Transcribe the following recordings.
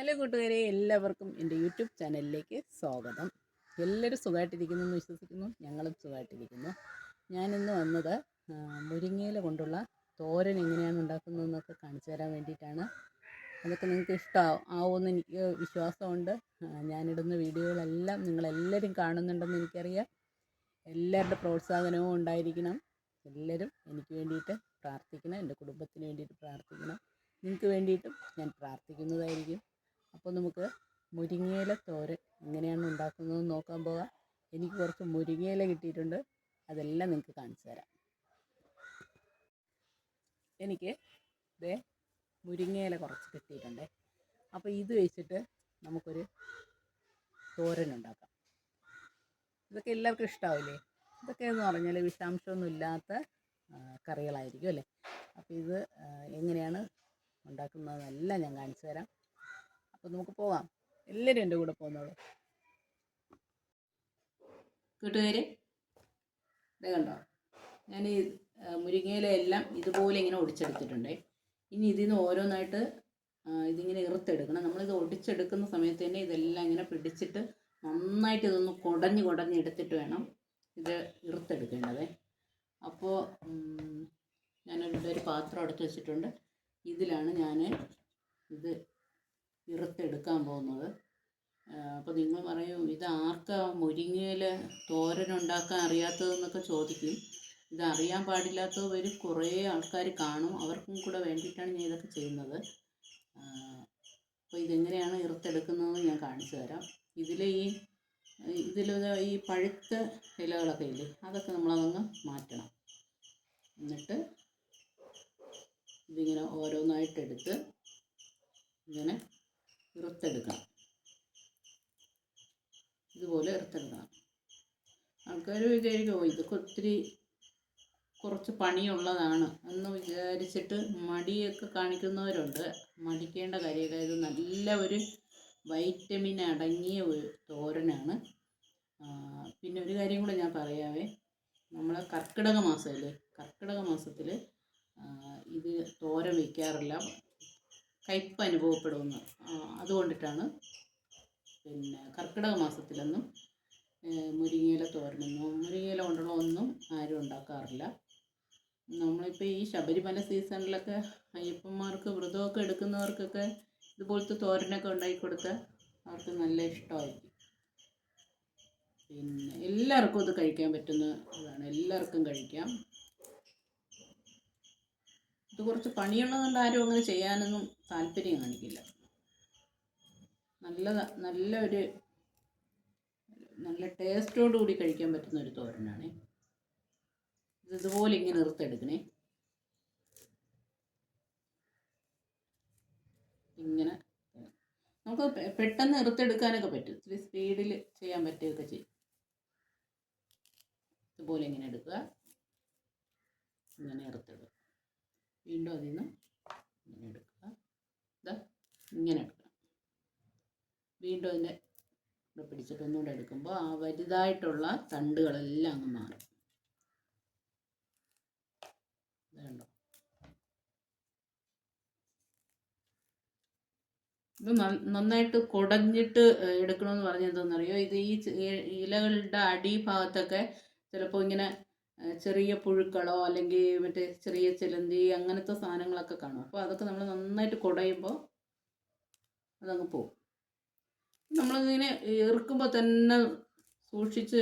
Hello കൂട്ടുകാരെ എല്ലാവർക്കും എന്റെ യൂട്യൂബ് ചാനലിലേക്ക് സ്വാഗതം. എല്ലാവരും സുഖമായിട്ടിരിക്കുന്നു എന്ന് വിശ്വസിക്കുന്നു. ഞങ്ങളും സുഖമായിട്ടിരിക്കുന്നു. ഞാനിന്ന് വന്നത് മുരിങ്ങയില കൊണ്ടുള്ള തോരൻ എങ്ങനെയാണ് ഉണ്ടാക്കുന്നതെന്നൊക്കെ കാണിച്ചു തരാൻ വേണ്ടിയിട്ടാണ്. അതൊക്കെ നിങ്ങൾക്ക് ഇഷ്ടമാവും ആവുമെന്ന് എനിക്ക് വിശ്വാസമുണ്ട്. ഞാനിടുന്ന വീഡിയോകളെല്ലാം നിങ്ങളെല്ലാവരും കാണുന്നുണ്ടെന്ന് എനിക്കറിയാം. എല്ലാവരുടെ പ്രോത്സാഹനവും ഉണ്ടായിരിക്കണം. എല്ലാവരും എനിക്ക് വേണ്ടിയിട്ട് പ്രാർത്ഥിക്കണം എന്റെ കുടുംബത്തിന് വേണ്ടിയിട്ട് പ്രാർത്ഥിക്കണം. നിങ്ങൾക്ക് വേണ്ടിയിട്ടും ഞാൻ പ്രാർത്ഥിക്കുന്നതായിരിക്കും. അപ്പോൾ നമുക്ക് മുരിങ്ങയില തോരൻ എങ്ങനെയാണ് ഉണ്ടാക്കുന്നത് നോക്കാൻ പോകാം എനിക്ക് കുറച്ച് മുരിങ്ങയില കിട്ടിയിട്ടുണ്ട്. അതെല്ലാം നിങ്ങൾക്ക് കാണിച്ചു തരാം. എനിക്ക് ദേ മുരിങ്ങയില കുറച്ച് കിട്ടിയിട്ടുണ്ട്. അപ്പോൾ ഇത് വെച്ചിട്ട് നമുക്കൊരു തോരൻ ഉണ്ടാക്കാം. ഇതൊക്കെ എല്ലാവർക്കും ഇഷ്ടാവില്ലേ? ഇതൊക്കെ എന്ന് പറഞ്ഞാൽ വിഷാംശമൊന്നും ഇല്ലാത്ത കറികളായിരിക്കും അല്ലേ? അപ്പോൾ ഇത് എങ്ങനെയാണ് ഉണ്ടാക്കുന്നതെന്നെല്ലാം ഞാൻ കാണിച്ചു തരാം. അപ്പോൾ നമുക്ക് പോകാം എല്ലാവരും എന്റെ കൂടെ പോകുന്നോളൂ കൂട്ടുകാരെ ഇത് കണ്ടോ? ഞാൻ ഈ മുരിങ്ങയില എല്ലാം ഇതുപോലെ ഇങ്ങനെ ഒടിച്ചെടുത്തിട്ടുണ്ട്. ഇനി ഇതിൽ നിന്ന് ഓരോന്നായിട്ട് ഇതിങ്ങനെ ഇറുത്തെടുക്കണം. നമ്മളിത് ഒടിച്ചെടുക്കുന്ന സമയത്ത് തന്നെ ഇതെല്ലാം ഇങ്ങനെ പിടിച്ചിട്ട് നന്നായിട്ട് ഇതൊന്ന് കുടഞ്ഞ് കുടഞ്ഞ് എടുത്തിട്ട് വേണം ഇത് ഇറുത്തെടുക്കേണ്ടത്. അപ്പോൾ ഞാനൊരു ഒരു പാത്രം അടുത്ത് വെച്ചിട്ടുണ്ട്. ഇതിലാണ് ഞാൻ ഇത് ഇറുത്തെടുക്കാൻ പോകുന്നത്. അപ്പോൾ നിങ്ങൾ പറയും ഇത് ആർക്കാ മുരിങ്ങയിൽ തോരൻ ഉണ്ടാക്കാൻ അറിയാത്തതെന്നൊക്കെ ചോദിക്കും. ഇത് അറിയാൻ പാടില്ലാത്തവർ കുറേ ആൾക്കാർ കാണും. അവർക്കും കൂടെ വേണ്ടിയിട്ടാണ് ഞാൻ ഇതൊക്കെ ചെയ്യുന്നത്. അപ്പോൾ ഇതെങ്ങനെയാണ് ഇറുത്തെടുക്കുന്നതെന്ന് ഞാൻ കാണിച്ചു തരാം. ഇതിൽ ഈ ഇതിൽ ഈ പഴുത്ത ഇലകളൊക്കെ ഇല്ലേ അതൊക്കെ നമ്മളതങ്ങ് മാറ്റണം. എന്നിട്ട് ഇതിങ്ങനെ ഓരോന്നായിട്ടെടുത്ത് ഇങ്ങനെ ഇറുത്തെടുക്കണം ഇതുപോലെ ഇറുത്തെടുക്കണം ആൾക്കാർ വിചാരിക്കും "ഓ, ഇതൊക്കെ ഒത്തിരി കുറച്ച് പണിയുള്ളതാണ്. എന്ന് വിചാരിച്ചിട്ട് മടിയൊക്കെ കാണിക്കുന്നവരുണ്ട്. മടിക്കേണ്ട കാര്യമില്ല ഇത് നല്ല ഒരു വൈറ്റമിൻ അടങ്ങിയ ഒരു തോരനാണ്. പിന്നെ ഒരു കാര്യം കൂടെ ഞാൻ പറയാവേ. നമ്മൾ കർക്കിടക മാസമല്ലേ കർക്കിടക മാസത്തിൽ ഇത് തോരൻ വയ്ക്കാറില്ല കയ്പ്പ് അനുഭവപ്പെടുമെന്ന് അതുകൊണ്ടിട്ടാണ് പിന്നെ കർക്കിടക മാസത്തിലൊന്നും മുരിങ്ങയില തോരനൊന്നും മുരിങ്ങയില കൊണ്ടുള്ള ഒന്നും ആരും ഉണ്ടാക്കാറില്ല. നമ്മളിപ്പോൾ ഈ ശബരിമല സീസണിലൊക്കെ അയ്യപ്പന്മാർക്ക് വ്രതമൊക്കെ എടുക്കുന്നവർക്കൊക്കെ ഇതുപോലത്തെ തോരനൊക്കെ ഉണ്ടാക്കി കൊടുത്താൽ അവർക്ക് നല്ല ഇഷ്ടമായിരിക്കും. പിന്നെ എല്ലാവർക്കും ഇത് കഴിക്കാൻ പറ്റുന്ന ഇതാണ്. എല്ലാവർക്കും കഴിക്കാം. ഇത് കുറച്ച് പണിയുള്ളതുകൊണ്ട് ആരും അങ്ങനെ ചെയ്യാനൊന്നും താല്പര്യം കാണിക്കില്ല. നല്ല നല്ലൊരു നല്ല ടേസ്റ്റോടു കൂടി കഴിക്കാൻ പറ്റുന്ന ഒരു തോരനാണ്. ഇത് ഇതുപോലെ ഇങ്ങനെ ഇറുത്തെടുക്കണേ ഇങ്ങനെ. നമുക്ക് പെട്ടെന്ന് ഇറുത്തെടുക്കാനൊക്കെ പറ്റും. ഇത്തിരി സ്പീഡിൽ ചെയ്യാൻ പറ്റുകയൊക്കെ ചെയ്യും. ഇതുപോലെ ഇങ്ങനെ എടുക്കുക. ഇങ്ങനെ ഇറുത്തിടുക വീണ്ടും അതിൽ നിന്ന് ഇങ്ങനെ എടുക്കുക വീണ്ടും അതിന്റെ ഇവിടെ പിടിച്ചിട്ട് ഒന്നുകൂടെ എടുക്കുമ്പോൾ ആ വലുതായിട്ടുള്ള തണ്ടുകളെല്ലാം അങ്ങ് മാറും. ഇത് കണ്ടോ? ഇത് നന്ന- നന്നായിട്ട് കുടഞ്ഞിട്ട് എടുക്കണമെന്ന് പറഞ്ഞാൽ എന്താണെന്നറിയോ ഇത് ഈ ഇലകളുടെ അടിഭാഗത്തൊക്കെ ചിലപ്പോൾ ഇങ്ങനെ ചെറിയ പുഴുക്കളോ അല്ലെങ്കിൽ മറ്റേ ചെറിയ ചിലന്തി അങ്ങനത്തെ സാധനങ്ങളൊക്കെ കാണും. അപ്പോൾ അതൊക്കെ നമ്മൾ നന്നായിട്ട് കുടയുമ്പോൾ അതങ്ങ് പോകും നമ്മളിങ്ങനെ ഇറുക്കുമ്പോൾ തന്നെ സൂക്ഷിച്ച്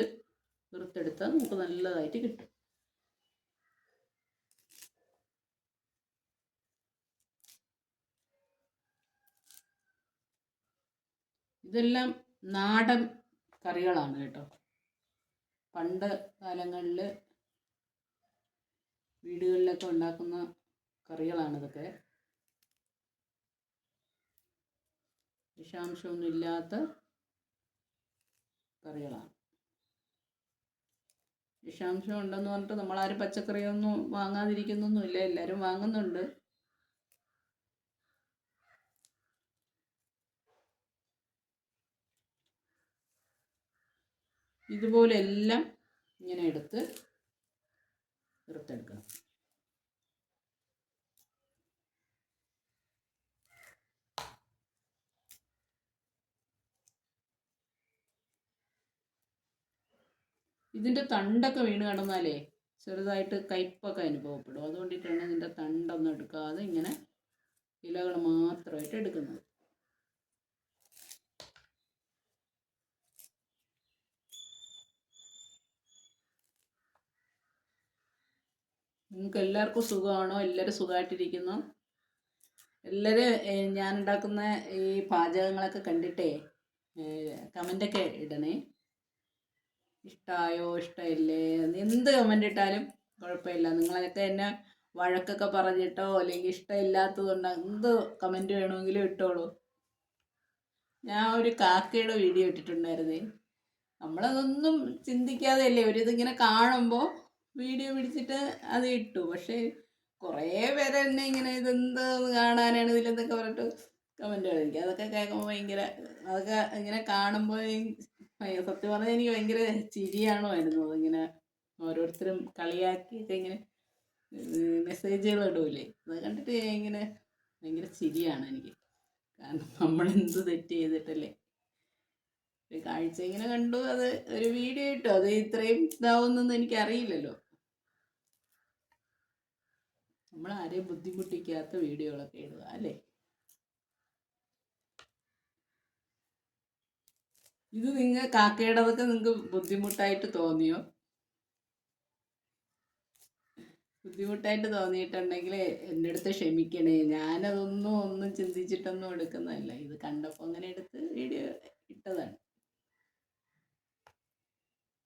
ഇറുത്തെടുത്താൽ നമുക്ക് നല്ലതായിട്ട് കിട്ടും. ഇതെല്ലാം നാടൻ കറികളാണ് കേട്ടോ. പണ്ട് കാലങ്ങളിൽ വീടുകളിലൊക്കെ ഉണ്ടാക്കുന്ന കറികളാണ് ഇതൊക്കെ വിഷാംശമൊന്നും ഇല്ലാത്ത കറികളാണ്. വിഷാംശം ഉണ്ടെന്ന് പറഞ്ഞിട്ട് നമ്മളാരും പച്ചക്കറിയൊന്നും വാങ്ങാതിരിക്കുന്നൊന്നുമില്ല എല്ലാവരും വാങ്ങുന്നുണ്ട്. ഇതുപോലെ എല്ലാം ഇങ്ങനെ എടുത്ത് ഇറുത്തെടുക്കണം ഇതിന്റെ തണ്ടൊക്കെ വീണ് കിടന്നാലേ ചെറുതായിട്ട് കൈപ്പൊക്കെ അനുഭവപ്പെടും. അതുകൊണ്ടിട്ടാണ് ഇതിന്റെ തണ്ടൊന്നും എടുക്കാതെ ഇങ്ങനെ ഇലകൾ മാത്രമായിട്ട് എടുക്കുന്നത്. നിങ്ങൾക്ക് എല്ലാവർക്കും സുഖമാണോ? എല്ലാവരും സുഖമായിട്ടിരിക്കുന്നു? എല്ലാവരും ഞാൻ ഉണ്ടാക്കുന്ന ഈ പാചകങ്ങളൊക്കെ കണ്ടിട്ടേ കമന്റൊക്കെ ഇടണേ. ഇഷ്ടമായോ ഇഷ്ടമില്ലേ എന്ത് കമന്റ് ഇട്ടാലും കുഴപ്പമില്ല. നിങ്ങളൊക്കെ എന്നെ വഴക്കൊക്കെ പറഞ്ഞിട്ടോ അല്ലെങ്കിൽ ഇഷ്ടമില്ലാത്തതുകൊണ്ട് എന്ത് കമന്റ് വേണമെങ്കിലും ഇട്ടോളൂ. ഞാൻ ഒരു കാക്കയുടെ വീഡിയോ ഇട്ടിട്ടുണ്ടായിരുന്നേ. നമ്മളതൊന്നും ചിന്തിക്കാതെ അല്ലേ ഒരു ഇതിങ്ങനെ കാണുമ്പോൾ വീഡിയോ പിടിച്ചിട്ട് അത് ഇട്ടു. പക്ഷേ കുറേ പേര് എന്നെ ഇങ്ങനെ ഇതെന്ത് കാണാനാണ് ഇതിലെന്നൊക്കെ പറഞ്ഞിട്ട് കമന്റുകൾ എനിക്ക് അതൊക്കെ കേൾക്കുമ്പോൾ ഭയങ്കര അതൊക്കെ ഇങ്ങനെ കാണുമ്പോൾ ഭയ- സത്യം പറഞ്ഞാൽ എനിക്ക് ഭയങ്കര ചിരിയാണോ ആയിരുന്നു ഇങ്ങനെ ഓരോരുത്തരും കളിയാക്കിയൊക്കെ ഇങ്ങനെ മെസ്സേജുകൾ ഇടൂലേ. അത് കണ്ടിട്ട് ഇങ്ങനെ ഭയങ്കര ചിരിയാണ് എനിക്ക്. കാരണം നമ്മൾ എന്ത് തെറ്റ് ചെയ്തിട്ടല്ലേ. ഒരു കാഴ്ച ഇങ്ങനെ കണ്ടു അത് ഒരു വീഡിയോ ഇട്ടു. അത് ഇത്രയും ഇതാവുന്നെന്ന് എനിക്ക് അറിയില്ലല്ലോ നമ്മൾ ആരെയും ബുദ്ധിമുട്ടിക്കാത്ത വീഡിയോകളൊക്കെ ഇടുക അല്ലേ? ഇത് നിങ്ങൾ കാക്കയുടേതൊക്കെ നിങ്ങൾക്ക് ബുദ്ധിമുട്ടായിട്ട് തോന്നിയോ? ബുദ്ധിമുട്ടായിട്ട് തോന്നിയിട്ടുണ്ടെങ്കിൽ എന്റെ അടുത്ത് ക്ഷമിക്കണേ. ഞാനതൊന്നും ഒന്നും ചിന്തിച്ചിട്ടൊന്നും എടുക്കുന്നതല്ല. ഇത് കണ്ടപ്പോൾ അങ്ങനെ എടുത്ത് വീഡിയോ ഇട്ടതാണ്.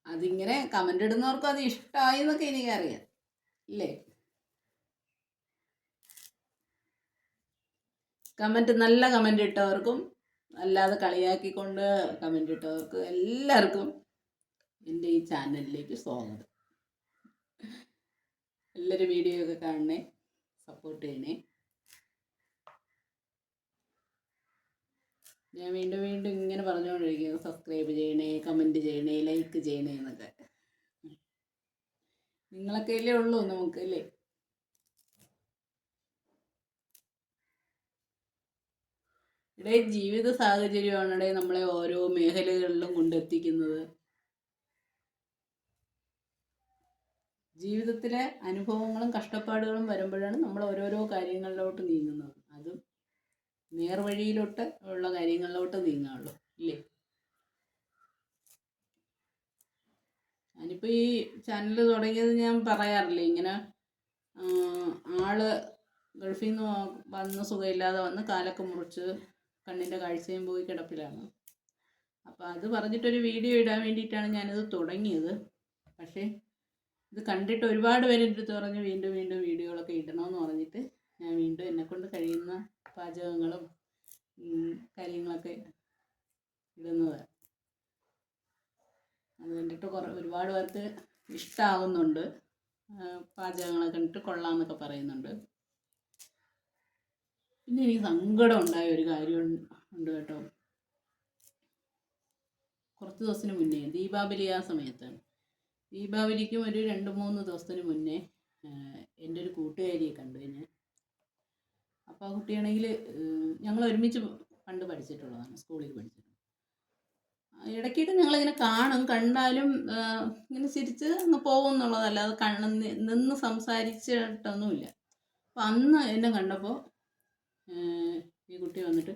അതിങ്ങനെ കമന്റ് ഇടുന്നവർക്കും അത് ഇഷ്ടമായി എന്നൊക്കെ എനിക്കറിയാം ഇല്ലേ? കമന്റ് നല്ല കമന്റ് ഇട്ടവർക്കും അല്ലാതെ കളിയാക്കിക്കൊണ്ട് കമന്റ് ഇട്ടവർക്ക് എല്ലാവർക്കും എന്റെ ഈ ചാനലിലേക്ക് സ്വാഗതം. എല്ലാവരും വീഡിയോ ഒക്കെ കാണണേ സപ്പോർട്ട് ചെയ്യണേ. ഞാൻ വീണ്ടും വീണ്ടും ഇങ്ങനെ പറഞ്ഞുകൊണ്ടിരിക്കുന്നു സബ്സ്ക്രൈബ് ചെയ്യണേ കമന്റ് ചെയ്യണേ ലൈക്ക് ചെയ്യണേ എന്നൊക്കെ. നിങ്ങളൊക്കെ അല്ലേ ഉള്ളൂ നമുക്ക് അല്ലേ? ഇവിടെ ജീവിത സാഹചര്യമാണ് നമ്മളെ ഓരോ മേഖലകളിലും കൊണ്ടെത്തിക്കുന്നത്. ജീവിതത്തിലെ അനുഭവങ്ങളും കഷ്ടപ്പാടുകളും വരുമ്പോഴാണ് നമ്മൾ ഓരോരോ കാര്യങ്ങളിലോട്ട് നീങ്ങുന്നത്. അതും നേർവഴിയിലോട്ട് ഉള്ള കാര്യങ്ങളിലോട്ട് നീങ്ങാനുള്ളൂ ഇല്ലേ? ഞാനിപ്പോൾ ഈ ചാനൽ തുടങ്ങിയത് ഞാൻ പറയാറില്ലേ ഇങ്ങനെ ആൾ ഗൾഫിൽ നിന്ന് വന്ന് സുഖമില്ലാതെ വന്ന് കാലൊക്കെ മുറിച്ച് കണ്ണിന്റെ കാഴ്ചയും പോയി കിടപ്പിലാണ്. അപ്പോൾ അത് പറഞ്ഞിട്ടൊരു വീഡിയോ ഇടാൻ വേണ്ടിയിട്ടാണ് ഞാനിത് തുടങ്ങിയത്. പക്ഷേ ഇത് കണ്ടിട്ട് ഒരുപാട് പേര് എന്റെ അടുത്ത് പറഞ്ഞ് വീണ്ടും വീണ്ടും വീഡിയോകളൊക്കെ ഇടണമെന്ന് പറഞ്ഞിട്ട് ഞാൻ വീണ്ടും എന്നെക്കൊണ്ട് കഴിയുന്ന പാചകങ്ങളും കാര്യങ്ങളൊക്കെ ഇടുന്നത്. അത് കണ്ടിട്ട് കുറേ ഒരുപാട് പേർക്ക് ഇഷ്ടമാവുന്നുണ്ട് ആ, പാചകങ്ങളൊക്കെ കണ്ടിട്ട് കൊള്ളാമെന്നൊക്കെ പറയുന്നുണ്ട്. പിന്നെ എനിക്ക് സങ്കടം ഉണ്ടായ ഒരു കാര്യം ഉണ്ട് കേട്ടോ. കുറച്ച് ദിവസത്തിന് മുന്നേ ദീപാവലി ആ സമയത്താണ് ദീപാവലിക്കും ഒരു രണ്ട് മൂന്ന് ദിവസത്തിന് മുന്നേ എന്റെ ഒരു കൂട്ടുകാരിയെ കണ്ടു ഞാൻ. അപ്പോൾ ആ കുട്ടിയാണെങ്കിൽ ഞങ്ങൾ ഒരുമിച്ച് പണ്ട് പഠിച്ചിട്ടുള്ളതാണ് സ്കൂളിൽ പഠിച്ചിട്ടുള്ളത് ഇടയ്ക്കിട്ട് ഞങ്ങളിങ്ങനെ കാണും കണ്ടാലും ഇങ്ങനെ ചിരിച്ച് അങ്ങ് പോകും എന്നുള്ളതല്ലാതെ കണ്ണ് നിന്ന് സംസാരിച്ചിട്ടൊന്നുമില്ല. അപ്പം അന്ന് എന്നെ കണ്ടപ്പോൾ ഈ കുട്ടി വന്നിട്ട്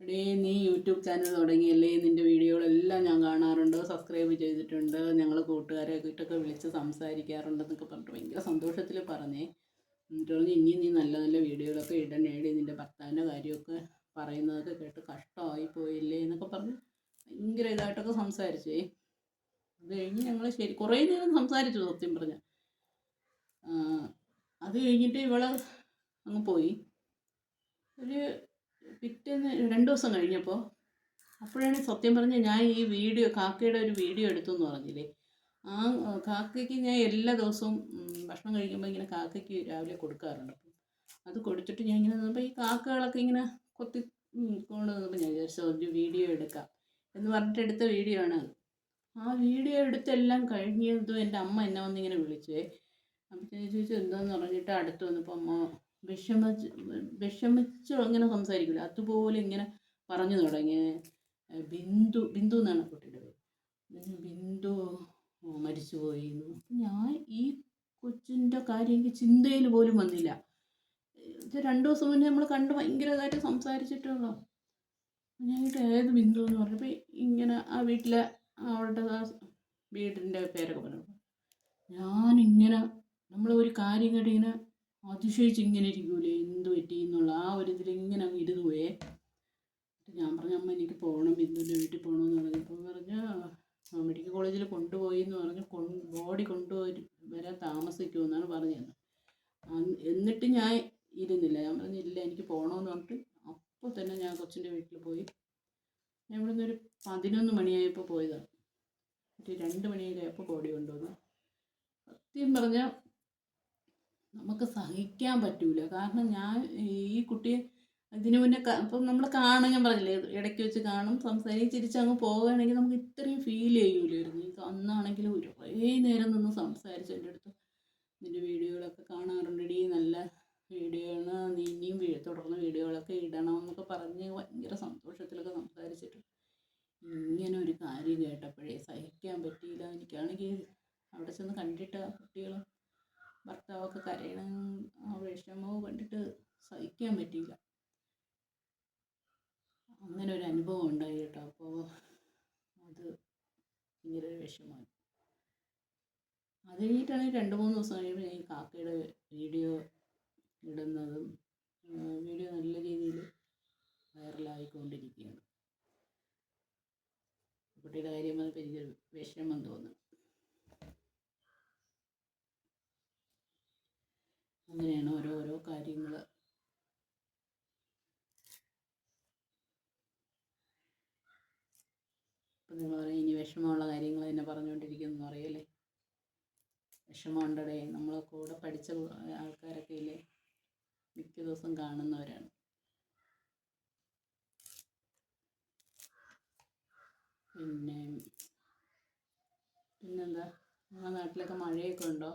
എടേ നീ യൂട്യൂബ് ചാനൽ തുടങ്ങിയല്ലേ? നിന്റെ വീഡിയോകളെല്ലാം ഞാൻ കാണാറുണ്ട് സബ്സ്ക്രൈബ് ചെയ്തിട്ടുണ്ട് ഞങ്ങൾ കൂട്ടുകാരെ കിട്ടൊക്കെ വിളിച്ച് സംസാരിക്കാറുണ്ടെന്നൊക്കെ പറഞ്ഞിട്ട് ഭയങ്കര സന്തോഷത്തിൽ പറഞ്ഞേ. എന്നിട്ട് പറഞ്ഞു ഇനി നീ നല്ല നല്ല വീഡിയോകളൊക്കെ ഇടണേടി നിന്റെ ഭർത്താവിന്റെ കാര്യമൊക്കെ പറയുന്നതൊക്കെ കേട്ട് കഷ്ടമായി പോയില്ലേ എന്നൊക്കെ പറഞ്ഞ് ഭയങ്കര ഇതായിട്ടൊക്കെ സംസാരിച്ചേ. അത് കഴിഞ്ഞ് ഞങ്ങൾ ശരി കുറേ നേരം സംസാരിച്ചു സത്യം പറഞ്ഞ. അത് കഴിഞ്ഞിട്ട് ഇവളെ അങ്ങ് പോയി. ഒരു പിറ്റേന്ന് രണ്ട് ദിവസം കഴിഞ്ഞപ്പോൾ അപ്പോഴാണ് സത്യം പറഞ്ഞ ഞാൻ ഈ വീഡിയോ കാക്കയുടെ ഒരു വീഡിയോ എടുത്തു എന്ന് പറഞ്ഞില്ലേ? ആ കാക്കയ്ക്ക് ഞാൻ എല്ലാ ദിവസവും ഭക്ഷണം കഴിക്കുമ്പോൾ ഇങ്ങനെ കാക്കയ്ക്ക് രാവിലെ കൊടുക്കാറുണ്ട്. അത് കൊടുത്തിട്ട് ഞാൻ ഇങ്ങനെ നിന്നപ്പോൾ ഈ കാക്കകളൊക്കെ ഇങ്ങനെ കൊത്തി കൊണ്ട് നിന്നപ്പോൾ ഞാൻ വിചാരിച്ചു. ഒരു വീഡിയോ എടുക്കാം എന്ന് പറഞ്ഞിട്ട് എടുത്ത വീഡിയോ ആണ് അത്. ആ വീഡിയോ എടുത്തെല്ലാം കഴിഞ്ഞതും എന്റെ അമ്മ എന്നെ വന്നിങ്ങനെ വിളിച്ചേ. അപ്പം ഞാൻ ചോദിച്ചു എന്താന്ന്? പറഞ്ഞിട്ട് അടുത്ത് വന്നപ്പോൾ അമ്മ വിഷമിച്ച് വിഷമിച്ച് ഇങ്ങനെ സംസാരിക്കില്ല അതുപോലെ ഇങ്ങനെ പറഞ്ഞു തുടങ്ങി. ബിന്ദു ബിന്ദു എന്നാണ് കുട്ടിയുടെ പേര്. ബിന്ദു മരിച്ചു മരിച്ചുപോയി ഞാൻ ഈ കൊച്ചിന്റെ കാര്യം എനിക്ക് ചിന്തയിൽ പോലും വന്നില്ല. ഇത് രണ്ട് ദിവസം മുന്നേ നമ്മൾ കണ്ട് ഭയങ്കരമായിട്ട് സംസാരിച്ചിട്ടുള്ളൂ? ഞാനിട്ട് ഏത് ബിന്ദു എന്ന് പറഞ്ഞപ്പോൾ ഇങ്ങനെ ആ വീട്ടിലെ അവളുടെ വീടിന്റെ പേരൊക്കെ പറഞ്ഞു. ഞാനിങ്ങനെ നമ്മൾ ഒരു കാര്യം കേട്ട് ഇങ്ങനെ അതിശയിച്ച് ഇങ്ങനെ ഇരിക്കൂലേ? എന്ത് പറ്റി എന്നുള്ള ആ ഒരു ഇതിൽ ഇങ്ങനെ അങ്ങ് ഇരുന്ന് പോയേ. ഞാൻ പറഞ്ഞു അമ്മ എനിക്ക് പോകണം ബിന്ദുവിന്റെ വീട്ടിൽ പോകണമെന്ന് പറഞ്ഞപ്പോൾ പറഞ്ഞ മെഡിക്കൽ കോളേജിൽ കൊണ്ടുപോയി എന്ന് പറഞ്ഞ് ബോഡി കൊണ്ടുപോയി വരാൻ താമസിക്കുമെന്നാണ് പറഞ്ഞത് എന്നിട്ട് ഞാൻ ഇരുന്നില്ല. ഞാൻ പറഞ്ഞില്ല എനിക്ക് പോകണമെന്ന് പറഞ്ഞിട്ട് അപ്പോൾ തന്നെ ഞാൻ കൊച്ചിന്റെ വീട്ടിൽ പോയി. ഞാൻ ഇവിടെ നിന്നൊരു പതിനൊന്ന് മണിയായപ്പോൾ പോയതാണ് ഒരു രണ്ട് മണിയായപ്പോൾ ബോഡി കൊണ്ടുവന്നു. സത്യം പറഞ്ഞാൽ നമുക്ക് സഹിക്കാൻ പറ്റൂല. കാരണം ഞാൻ ഈ കുട്ടിയെ ഇതിനു മുന്നേ ഇപ്പം നമ്മൾ കാണും ഞാൻ പറഞ്ഞില്ലേ ഇടയ്ക്ക് വെച്ച് കാണും സംസാരിച്ച് തിരിച്ചങ്ങ് പോകുകയാണെങ്കിൽ നമുക്ക് ഇത്രയും ഫീൽ ചെയ്യൂലായിരുന്നു. അന്നാണെങ്കിൽ കുറേ നേരം നിന്ന് സംസാരിച്ചു എന്റെ അടുത്ത് നിന്റെ വീഡിയോകളൊക്കെ കാണാറുണ്ടെടി നല്ല വീഡിയോ ആണ് നീ ഇനിയും തുടർന്ന് വീഡിയോകളൊക്കെ ഇടണം എന്നൊക്കെ പറഞ്ഞ് ഭയങ്കര സന്തോഷത്തിലൊക്കെ സംസാരിച്ചിട്ട് ഇങ്ങനെ ഒരു കാര്യം കേട്ടപ്പോഴേ സഹിക്കാൻ പറ്റിയില്ല. എനിക്കാണെങ്കിൽ അവിടെ ചെന്ന് കണ്ടിട്ട് ആ കുട്ടികളും ഭർത്താവൊക്കെ കരയണം വിഷമവും കണ്ടിട്ട് സഹിക്കാൻ പറ്റിയില്ല. അങ്ങനെ ഒരു അനുഭവം ഉണ്ടായി കേട്ടോ. അപ്പോൾ അത് ഭയങ്കര ഒരു അത് കഴിഞ്ഞിട്ടാണ് രണ്ട് മൂന്ന് ദിവസം കഴിയുമ്പോൾ ഞാൻ കാക്കയുടെ വീഡിയോ ഇടുന്നതും വീഡിയോ നല്ല രീതിയിൽ വൈറലായിക്കൊണ്ടിരിക്കുകയാണ്. കുട്ടിയുടെ കാര്യം വന്നപ്പോൾ എനിക്കൊരു വിഷമം തോന്നുന്നു. അങ്ങനെയാണ് ഓരോരോ ഓരോ കാര്യങ്ങൾ ഇപ്പം നിങ്ങൾ പറയും ഇനി വിഷമമുള്ള കാര്യങ്ങൾ തന്നെ പറഞ്ഞുകൊണ്ടിരിക്കുന്നു അറിയല്ലേ വിഷമമുണ്ടടേ നമ്മളെ കൂടെ പഠിച്ച ആൾക്കാരൊക്കെ ഇല്ലേ? മിക്ക ദിവസം കാണുന്നവരാണ്. പിന്നെ പിന്നെന്താ? നിങ്ങളുടെ നാട്ടിലൊക്കെ മഴയൊക്കെ ഉണ്ടോ?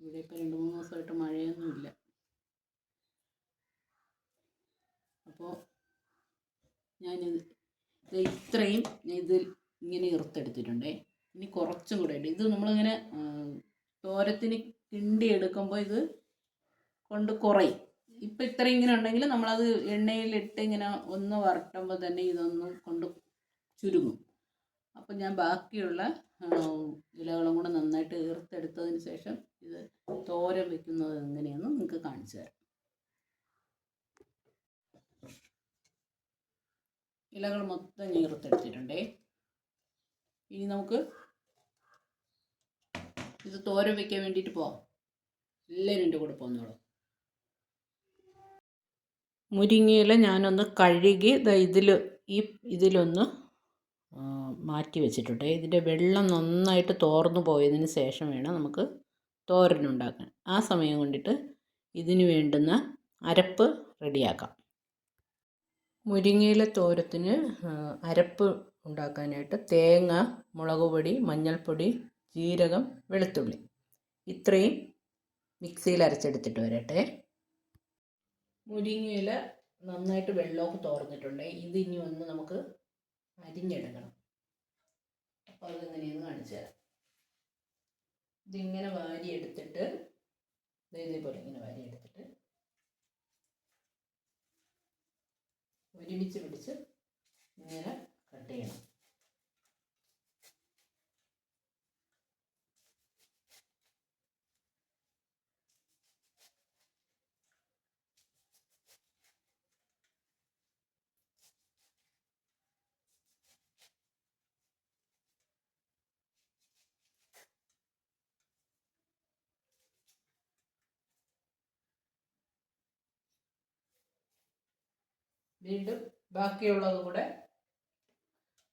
ഇവിടെ ഇപ്പോൾ രണ്ട് മൂന്ന് ദിവസമായിട്ട് മഴയൊന്നുമില്ല അപ്പോൾ ഞാനിത് ഇത് ഇത്രയും ഇത് ഇങ്ങനെ ഇറുത്തെടുത്തിട്ടുണ്ടേ. ഇനി കുറച്ചും കൂടെ ഉണ്ട് ഇത് നമ്മളിങ്ങനെ തോരത്തിന് കിണ്ടി എടുക്കുമ്പോൾ ഇത് കൊണ്ട് കുറയും. ഇപ്പം ഇത്രയും ഇങ്ങനെ ഉണ്ടെങ്കിൽ നമ്മളത് എണ്ണയിലിട്ട് ഇങ്ങനെ ഒന്ന് വരട്ടുമ്പോൾ തന്നെ ഇതൊന്നും കൊണ്ട് ചുരുങ്ങും. അപ്പം ഞാൻ ബാക്കിയുള്ള ഇലകളും കൂടെ നന്നായിട്ട് ഈർത്തെടുത്തതിന് ശേഷം ഇത് തോരൻ വെക്കുന്നത് എങ്ങനെയെന്ന് നിങ്ങൾക്ക് കാണിച്ചു തരാം. ഇലകൾ മൊത്തം ഈർത്തെടുത്തിട്ടുണ്ടേ. ഇനി നമുക്ക് ഇത് തോരൻ വെക്കാൻ വേണ്ടിയിട്ട് പോവാം. എല്ലാവരും എന്റെ കൂടെ പോന്നോളൂ. മുരിങ്ങയില ഞാനൊന്ന് കഴുകി ഇതിൽ ഈ ഇതിലൊന്ന് മാറ്റി വെച്ചിട്ടുണ്ട്. ഇതിന്റെ വെള്ളം നന്നായിട്ട് തോർന്നു പോയതിന് ശേഷം വേണം നമുക്ക് തോരനുണ്ടാക്കാൻ. ആ സമയം കൊണ്ടിട്ട് ഇതിന് വേണ്ടുന്ന അരപ്പ് റെഡിയാക്കാം. മുരിങ്ങയിലെ തോരത്തിന് അരപ്പ് ഉണ്ടാക്കാനായിട്ട് തേങ്ങ മുളക് പൊടി മഞ്ഞൾപ്പൊടി ജീരകം വെളുത്തുള്ളി. ഇത്രയും മിക്സിയിൽ അരച്ചെടുത്തിട്ട് വരട്ടെ. മുരിങ്ങയില നന്നായിട്ട് വെള്ളമൊക്കെ തോർന്നിട്ടുണ്ട്. ഇത് ഇനി ഒന്ന് നമുക്ക് അരിഞ്ഞെടുക്കണം. അപ്പോൾ അതെങ്ങനെയെന്ന് കാണിച്ചു തരാം. ഇതിങ്ങനെ വാരി എടുത്തിട്ട് ദേ ഇതേപോലെ ഇങ്ങനെ വാരി എടുത്തിട്ട് ഒരുമിച്ച് പിടിച്ച് ഇങ്ങനെ കട്ട് ചെയ്യണം. വീണ്ടും ബാക്കിയുള്ളത് കൂടെ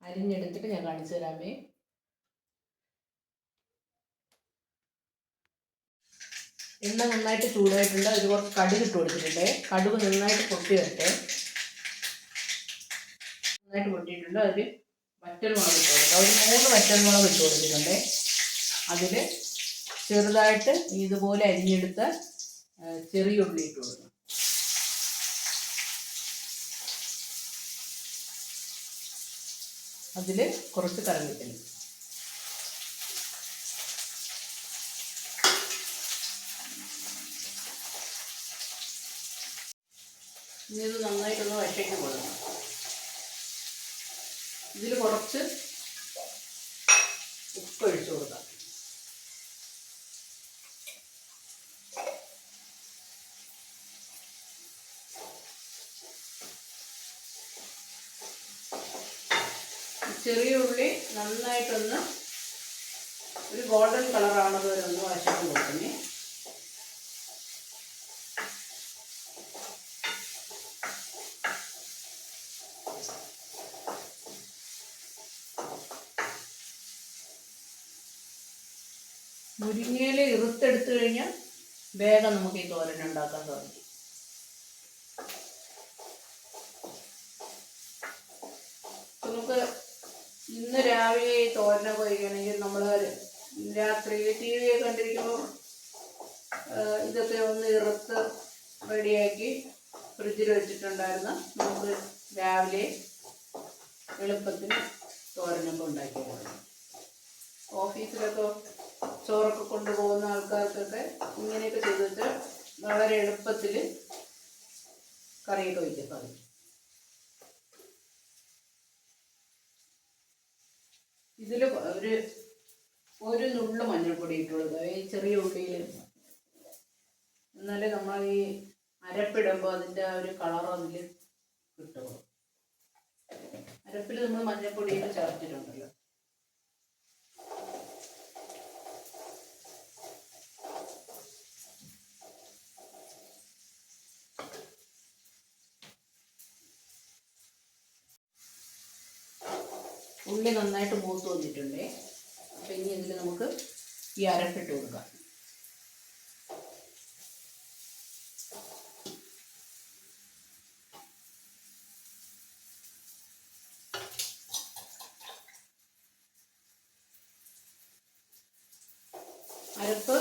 അരിഞ്ഞെടുത്തിട്ട് ഞാൻ കാണിച്ചു തരാമേ എണ്ണ നന്നായിട്ട് ചൂടായിട്ടുണ്ട്. അതിൽ കുറച്ച് കടുക് ഇട്ട് കൊടുത്തിട്ടുണ്ട്. കടുക് നന്നായിട്ട് പൊട്ടി വരട്ടെ. നന്നായിട്ട് പൊട്ടിയിട്ടുണ്ട്. അതിൽ വറ്റൽമുളക് ഇട്ട് കൊടുക്കാം. ഒരു മൂന്ന് വറ്റൽമുളക് ഇട്ട് കൊടുത്തിട്ടുണ്ട്. അതിൽ ചെറുതായിട്ട് ഇതുപോലെ അരിഞ്ഞെടുത്ത ചെറിയ ഉള്ളി ഇട്ട് കൊടുക്കണം അതിൽ കുറച്ച് കറിവേപ്പില. ഇനി ഇത് നന്നായിട്ടൊന്ന് വറ്റിട്ട് കൊടുക്കണം. ഇതിൽ കുറച്ച് നന്നായിട്ടൊന്ന് ഒരു ഗോൾഡൻ കളറാണത് വരെ ഒന്ന് വശത്ത് കൊടുക്കുന്നേ മുരിങ്ങയില ഇറുത്തെടുത്തു കഴിഞ്ഞാൽ വേഗം നമുക്ക് ഈ തോരൻ ഉണ്ടാക്കാൻ സാധിക്കും നമുക്ക് ഇന്ന് രാവിലെ ഈ തോരനൊക്കെ കഴിക്കണമെങ്കിൽ നമ്മൾ രാത്രി ടി വി കണ്ടിരിക്കുമ്പോൾ ഇതൊക്കെ ഒന്ന് ഇറുത്ത് റെഡിയാക്കി ഫ്രിഡ്ജിൽ വെച്ചിട്ടുണ്ടായിരുന്നു. നമുക്ക് രാവിലെ എളുപ്പത്തിന് തോരനൊക്കെ ഉണ്ടാക്കിയെടുക്കാം ഓഫീസിലൊക്കെ ചോറൊക്കെ കൊണ്ടുപോകുന്ന ആൾക്കാർക്കൊക്കെ ഇങ്ങനെയൊക്കെ ചെയ്തിട്ട് വളരെ എളുപ്പത്തിൽ കറിയൊക്കെ വയ്ക്കാൻ സാധിക്കും. ഇതിൽ ഒരു ഒരു നുള്ളു മഞ്ഞൾപ്പൊടി ഇട്ട് കൊടുക്കുക ഈ ചെറിയ ഉള്ളിയിൽ എന്നാലേ നമ്മൾ ഈ അരപ്പിടുമ്പോൾ അതിന്റെ ആ ഒരു കളർ അതിൽ കിട്ടുള്ളൂ അരപ്പിൽ നമ്മൾ മഞ്ഞൾപ്പൊടിയൊക്കെ ചേർത്തിട്ടുണ്ടല്ലോ. ഉള്ളി നന്നായിട്ട് മൂത്ത് വന്നിട്ടുണ്ട്. അപ്പം ഇനി ഇതിൽ നമുക്ക് ഈ അരപ്പിട്ട് കൊടുക്കാം. അരപ്പ്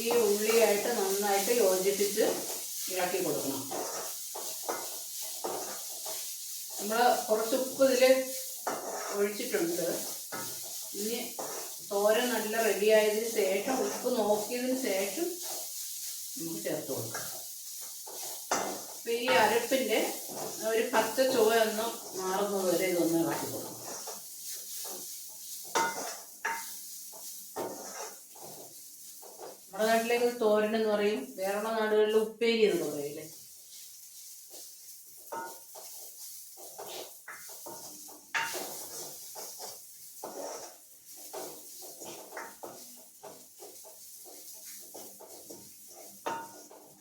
ഈ ഉള്ളിയായിട്ട് നന്നായിട്ട് യോജിപ്പിച്ച് ഇളക്കി കൊടുക്കണം. നമ്മൾ കുറച്ച് ഉപ്പ് ഇതിൽ ഒഴിച്ചിട്ടുണ്ട്. ഇനി തോരൻ നല്ല റെഡിയായതിന് ശേഷം ഉപ്പ് നോക്കിയതിന് ശേഷം നമുക്ക് ചേർത്ത് കൊടുക്കാം. അപ്പം ഈ അരപ്പിന്റെ ഒരു പച്ച ചുവ ഒന്ന് മാറുന്നത് വരെ ഇതൊന്ന് ഇളക്കി കൊടുക്കും. നമ്മുടെ നാട്ടിലേക്ക് തോരൻ എന്ന് പറയും വേറെ നാടുകളിൽ ഉപ്പേരി എന്ന് പറയില്ലേ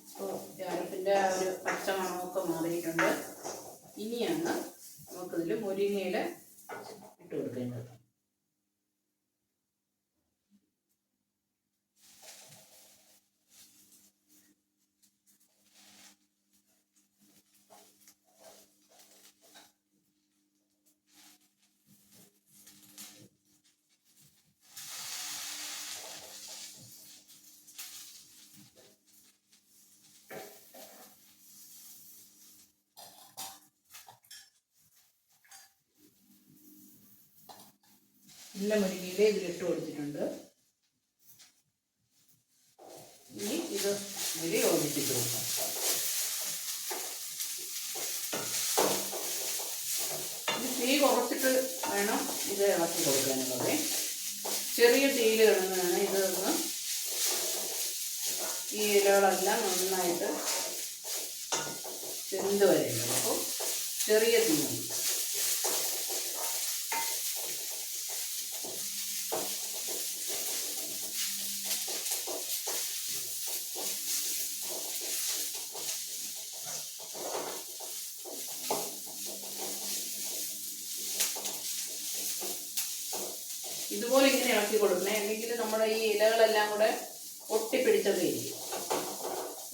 അപ്പോൾ അരപ്പിന്റെ ആ ഒരു പച്ച മാറിയിട്ടുണ്ട് ഇനിയാണ് നമുക്കിതിൽ മുരിങ്ങയില ഇട്ട് കൊടുക്കേണ്ടത് ഇല്ല മുരിങ്ങയില ഇതിലിട്ട് കൊടുത്തിട്ടുണ്ട്. ഇനി ഇത് ഇതിൽ യോജിപ്പിച്ച് കൊടുക്കാം. തീ കുറച്ചിട്ട് വേണം ഇത് ഇളക്കി കൊടുക്കാനുള്ളത്. ചെറിയ തീയിൽ കിടന്നാണ് ഇതൊന്ന് ഈ ഇലകളെല്ലാം നന്നായിട്ട് ചെന്ത് വരെയുള്ളൂ അപ്പോൾ ചെറിയ തീ ഇതുപോലെ ഇങ്ങനെ ഇളക്കി കൊടുക്കണേ. അല്ലെങ്കിൽ നമ്മുടെ ഈ ഇലകളെല്ലാം കൂടെ ഒട്ടിപ്പിടിച്ചൊക്കെ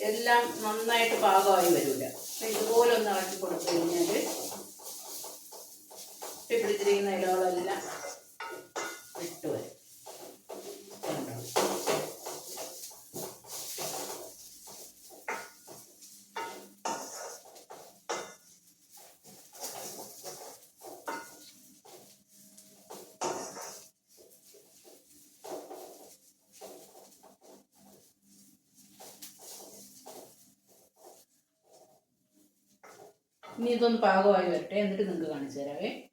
എല്ലാം നന്നായിട്ട് പാകമായി വരില്ല അപ്പം ഇതുപോലെ ഒന്ന് ഇളക്കി കൊടുത്തു കഴിഞ്ഞാൽ ഒട്ടിപ്പിടിച്ചിരിക്കുന്ന ഇലകളെല്ലാം ഇനി ഇതൊന്ന് പാകമായി വരട്ടെ എന്നിട്ട് നിങ്ങൾക്ക് കാണിച്ചു തരാവേ.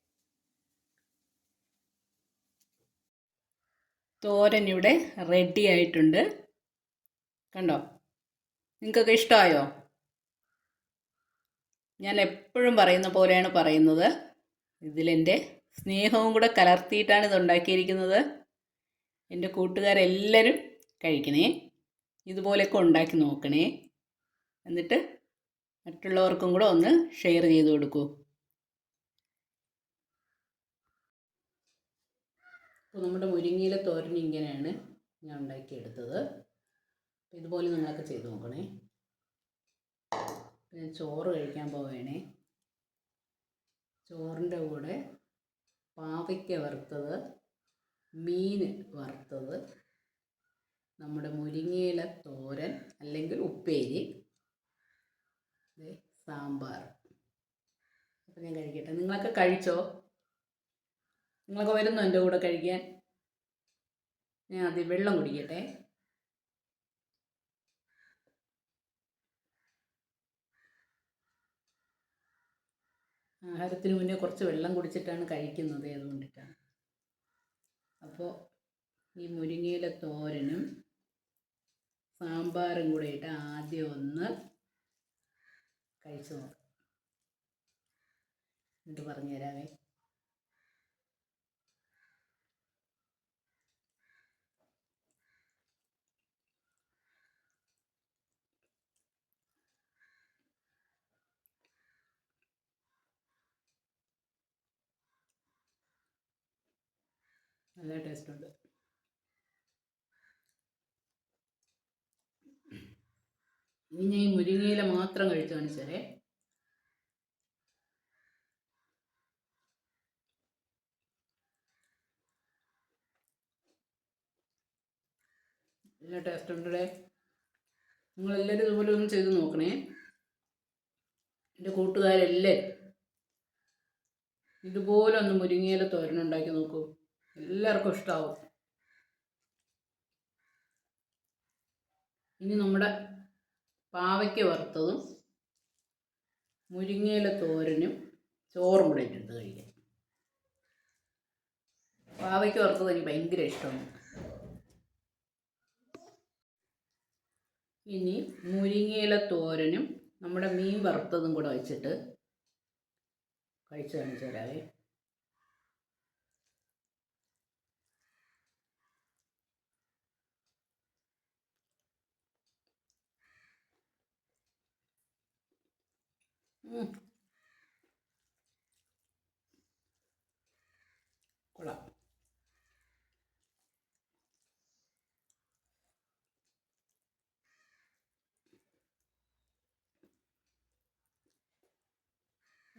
തോരൻ ഇവിടെ റെഡി ആയിട്ടുണ്ട്. കണ്ടോ? നിങ്ങൾക്കൊക്കെ ഇഷ്ടമായോ? ഞാൻ എപ്പോഴും പറയുന്ന പോലെയാണ് പറയുന്നത്. ഇതിലെന്റെ സ്നേഹവും കൂടെ കലർത്തിയിട്ടാണ് ഇത് ഉണ്ടാക്കിയിരിക്കുന്നത്. എന്റെ കൂട്ടുകാരെല്ലാവരും കഴിക്കണേ. ഇതുപോലെയൊക്കെ ഉണ്ടാക്കി നോക്കണേ. എന്നിട്ട് മറ്റുള്ളവർക്കും കൂടെ ഒന്ന് ഷെയർ ചെയ്ത് കൊടുക്കൂ. അപ്പോൾ നമ്മുടെ മുരിങ്ങയിലെ തോരൻ ഇങ്ങനെയാണ് ഞാൻ ഉണ്ടാക്കിയെടുത്തത്. ഇതുപോലെ നിങ്ങളൊക്കെ ചെയ്ത് നോക്കണേ. പിന്നെ ചോറ് കഴിക്കാൻ പോവേണേ. ചോറിന്റെ കൂടെ പാവയ്ക്ക വറുത്തത് മീൻ വറുത്തത് നമ്മുടെ മുരിങ്ങയില തോരൻ അല്ലെങ്കിൽ ഉപ്പേരി സാമ്പാർ. അപ്പം ഞാൻ കഴിക്കട്ടെ. നിങ്ങളൊക്കെ കഴിച്ചോ? നിങ്ങളൊക്കെ വരുന്നോ എന്റെ കൂടെ കഴിക്കാൻ? ഞാൻ ആദ്യം വെള്ളം കുടിക്കട്ടെ. ആഹാരത്തിന് മുന്നേ കുറച്ച് വെള്ളം കുടിച്ചിട്ടാണ് കഴിക്കുന്നത് അതുകൊണ്ടിട്ടാണ് അപ്പോൾ ഈ മുരിങ്ങയിലെ തോരനും സാമ്പാറും കൂടെ ഇട്ട് ആദ്യം ഒന്ന് കഴിച്ചു നോക്കാം. എന്നിട്ട് പറഞ്ഞു തരാമേ നല്ല ടേസ്റ്റ് ഉണ്ട്. ഇനി ഈ മുരിങ്ങയില മാത്രം കഴിച്ചു കാണിച്ചേ നല്ല ടേസ്റ്റ് ഉണ്ടല്ലേ നിങ്ങളെല്ലാവരും ഇതുപോലെ ഒന്ന് ചെയ്ത് നോക്കണേ. എന്റെ കൂട്ടുകാരെല്ലാവരും ഇതുപോലെ ഒന്ന് മുരിങ്ങയില തോരനുണ്ടാക്കി നോക്കൂ. എല്ലാവർക്കും ഇഷ്ടമാവും ഇനി നമ്മുടെ പാവയ്ക്ക വറുത്തതും മുരിങ്ങയില തോരനും ചോറും കൂടെ ഇട്ടിട്ട് കഴിക്കാം. പാവയ്ക്ക വറുത്തത് എനിക്ക് ഭയങ്കര ഇഷ്ടമാണ്. ഇനി മുരിങ്ങയില തോരനും നമ്മുടെ മീൻ വറുത്തതും കൂടെ വെച്ചിട്ട് കഴിച്ചു കാണിച്ചു തരാവേ. കൊള്ളാം.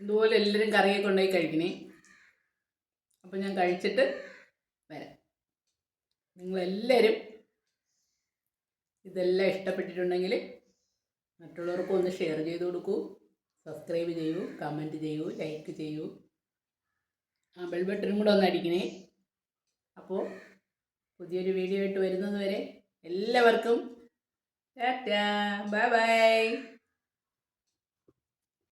ഇതുപോലെ എല്ലാവരും കറിയൊക്കെ കൊണ്ടുപോയി കഴിക്കണേ. അപ്പം ഞാൻ കഴിച്ചിട്ട് വരാം. നിങ്ങളെല്ലാവരും ഇതെല്ലാം ഇഷ്ടപ്പെട്ടിട്ടുണ്ടെങ്കിൽ മറ്റുള്ളവർക്കും ഒന്ന് ഷെയർ ചെയ്ത് കൊടുക്കൂ. സബ്സ്ക്രൈബ് ചെയ്യൂ കമന്റ് ചെയ്യൂ ലൈക്ക് ചെയ്യൂ. ആ ബെൽ ബട്ടണും കൂടെ ഒന്ന് അടിക്കണേ. അപ്പോൾ പുതിയൊരു വീഡിയോ ആയിട്ട് വരുന്നത് വരെ എല്ലാവർക്കും ടാറ്റാ ബൈ ബൈ